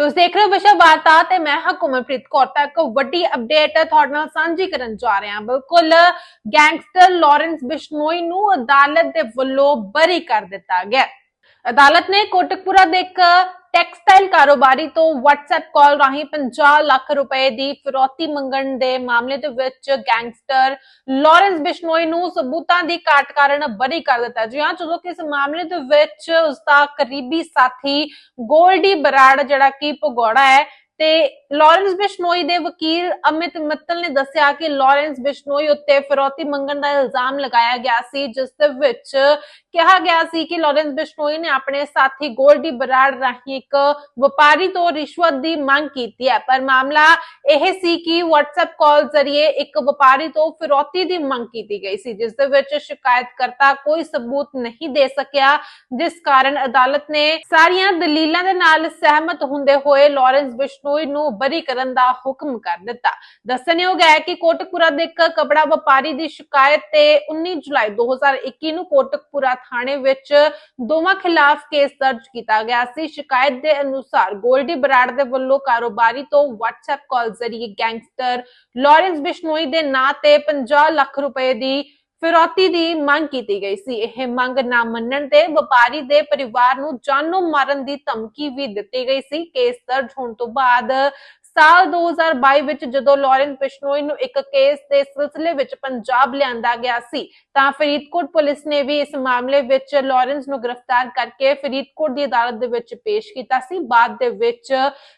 ਤੁਸੀਂ ਦੇਖ ਰਹੇ ਹੋ ਵਿਸ਼ਵ ਵਾਰਤਾ ਤੇ ਮੈਂ ਹਾਂ ਕੁਮਲਪ੍ਰੀਤ ਕੌਰ ਤਾਂ ਇੱਕ ਵੱਡੀ ਅਪਡੇਟ ਤੁਹਾਡੇ ਨਾਲ ਸਾਂਝੀ ਕਰਨ ਜਾ ਰਹੇ ਹਾਂ। ਬਿਲਕੁਲ ਗੈਂਗਸਟਰ ਲਾਰੈਂਸ ਬਿਸ਼ਨੋਈ ਨੂੰ ਅਦਾਲਤ ਦੇ ਵੱਲੋਂ ਬਰੀ ਕਰ ਦਿੱਤਾ ਗਿਆ। ਅਦਾਲਤ ਨੇ ਕੋਟਕਪੁਰਾ ਦੇ ਇੱਕ ਟੈਕਸਟਾਈਲ ਕਾਰੋਬਾਰੀ ਤੋਂ WhatsApp ਕਾਲ ਰਾਹੀਂ 50 ਲੱਖ ਰੁਪਏ ਦੀ ਫਿਰੌਤੀ ਮੰਗਣ ਦੇ ਮਾਮਲੇ ਦੇ ਵਿੱਚ ਗੈਂਗਸਟਰ ਲਾਰੈਂਸ ਬਿਸ਼ਨੋਈ ਨੂੰ ਸਬੂਤਾਂ ਦੀ ਘਾਟ ਕਾਰਨ ਬਰੀ ਕਰ ਦਿੱਤਾ। ਜੀ ਹਾਂ, ਜਦੋਂ ਕਿ ਇਸ ਮਾਮਲੇ ਦੇ ਵਿੱਚ ਉਸ ਦਾ ਕਰੀਬੀ ਸਾਥੀ ਗੋਲਡੀ ਬਰਾੜ, ਜਿਹੜਾ ਕਿ ਭਗੌੜਾ ਹੈ ਤੇ ਲਾਰੈਂਸ ਬਿਸ਼ਨੋਈ ਦੇ ਵਕੀਲ ਅਮਿਤ ਮਿੱਤਲ ਨੇ ਦੱਸਿਆ ਕਿ ਲਾਰੈਂਸ ਬਿਸ਼ਨੋਈ ਉੱਤੇ ਫਿਰੌਤੀ ਮੰਗਣ ਦਾ ਇਲਜ਼ਾਮ ਲਗਾਇਆ ਗਿਆ ਸੀ, ਜਿਸ ਦੇ ਵਿੱਚ ਕਿਹਾ ਗਿਆ ਸੀ ਕਿ ਲਾਰੈਂਸ ਬਿਸ਼ਨੋਈ ਨੇ ਆਪਣੇ ਸਾਥੀ ਗੋਲਡੀ ਬਰਾੜ ਰਾਹੀਂ ਇੱਕ ਵਪਾਰੀ ਤੋਂ ਰਿਸ਼ਵਤ ਦੀ ਮੰਗ ਕੀਤੀ ਹੈ। ਪਰ ਮਾਮਲਾ ਇਹ ਸੀ ਕਿ WhatsApp ਕਾਲ ਜ਼ਰੀਏ ਇੱਕ ਵਪਾਰੀ ਤੋਂ ਫਿਰੌਤੀ ਦੀ ਮੰਗ ਕੀਤੀ ਗਈ ਸੀ, ਜਿਸ ਦੇ ਵਿੱਚ ਸ਼ਿਕਾਇਤਕਰਤਾ ਕੋਈ ਸਬੂਤ ਨਹੀਂ ਦੇ ਸਕਿਆ, ਜਿਸ ਕਾਰਨ ਅਦਾਲਤ ਨੇ ਸਾਰੀਆਂ ਦਲੀਲਾਂ ਦੇ ਨਾਲ ਸਹਿਮਤ ਹੁੰਦੇ ਹੋਏ ਲਾਰੈਂਸ ਬਿਸ਼ਨੋਈ ਨੂੰ ਬਰੀ ਕਰਨ ਦਾ ਹੁਕਮ ਕਰ ਦਿੱਤਾ। ਦੱਸਣਯੋਗ ਹੈ ਕਿ ਕੋਟਕਪੁਰਾ ਦੇ ਇੱਕ ਕਪੜਾ ਵਪਾਰੀ ਦੀ ਸ਼ਿਕਾਇਤ ਤੇ 19 ਜੁਲਾਈ 2021 ਨੂੰ ਕੋਟਕਪੁਰਾ ਥਾਣੇ ਵਿੱਚ ਦੋਵਾਂ ਖਿਲਾਫ ਕੇਸ ਦਰਜ ਕੀਤਾ ਗਿਆ ਸੀ। ਸ਼ਿਕਾਇਤ ਦੇ ਅਨੁਸਾਰ ਗੋਲਡੀ ਬਰਾੜ ਦੇ ਵੱਲੋਂ ਕਾਰੋਬਾਰੀ ਤੋਂ WhatsApp ਕਾਲ ਜ਼ਰੀਏ ਗੈਂਗਸਟਰ ਲਾਰੈਂਸ ਬਿਸ਼ਨੋਈ ਦੇ ਨਾਂ ਤੇ 50 ਲੱਖ ਰੁਪਏ ਦੀ ਫਿਰੌਤੀ ਦੀ ਮੰਗ ਕੀਤੀ ਗਈ ਸੀ। ਇਹ ਮੰਗ ਨਾ ਮੰਨਣ ਤੇ ਵਪਾਰੀ ਦੇ ਪਰਿਵਾਰ ਨੂੰ ਜਾਨੋਂ ਮਾਰਨ ਦੀ ਧਮਕੀ ਵੀ ਦਿੱਤੀ ਗਈ ਸੀ। ਕੇਸ ਦਰਜ ਹੋਣ ਤੋਂ ਬਾਅਦ ਸਾਲ 2022 ਵਿੱਚ ਜਦੋਂ ਲਾਰੈਂਸ ਬਿਸ਼ਨੋਈ ਨੂੰ ਇੱਕ ਕੇਸ ਦੇ ਸਿਲਸਿਲੇ ਵਿੱਚ ਪੰਜਾਬ ਲਿਆਂਦਾ ਗਿਆ ਸੀ, ਤਾਂ ਫਰੀਦਕੋਟ ਪੁਲਿਸ ਨੇ ਵੀ ਇਸ ਮਾਮਲੇ ਵਿੱਚ ਲਾਰੈਂਸ ਨੂੰ ਗ੍ਰਿਫਤਾਰ ਕਰਕੇ ਫਰੀਦਕੋਟ ਦੀ ਅਦਾਲਤ ਦੇ ਵਿੱਚ ਪੇਸ਼ ਕੀਤਾ ਸੀ। ਬਾਅਦ ਦੇ ਵਿੱਚ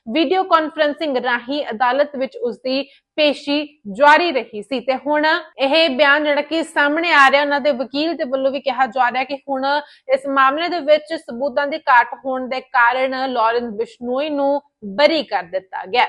ਵੀਡੀਓ ਕਾਨਫਰੰਸਿੰਗ ਰਾਹੀਂ ਅਦਾਲਤ ਵਿੱਚ ਉਸ ਦੀ ਪੇਸ਼ੀ ਜਾਰੀ ਰਹੀ ਸੀ ਤੇ ਹੁਣ ਇਹ ਬਿਆਨ ਜਿਹੜਾ ਕਿ ਸਾਹਮਣੇ ਆ ਰਿਹਾ, ਉਹਨਾਂ ਦੇ ਵਕੀਲ ਦੇ ਵੱਲੋਂ ਵੀ ਕਿਹਾ ਜਾ ਰਿਹਾ ਕਿ ਹੁਣ ਇਸ ਮਾਮਲੇ ਦੇ ਵਿੱਚ ਸਬੂਤਾਂ ਦੀ ਘਾਟ ਹੋਣ ਦੇ ਕਾਰਨ ਲਾਰੈਂਸ ਬਿਸ਼ਨੋਈ ਨੂੰ ਬਰੀ ਕਰ ਦਿੱਤਾ ਗਿਆ।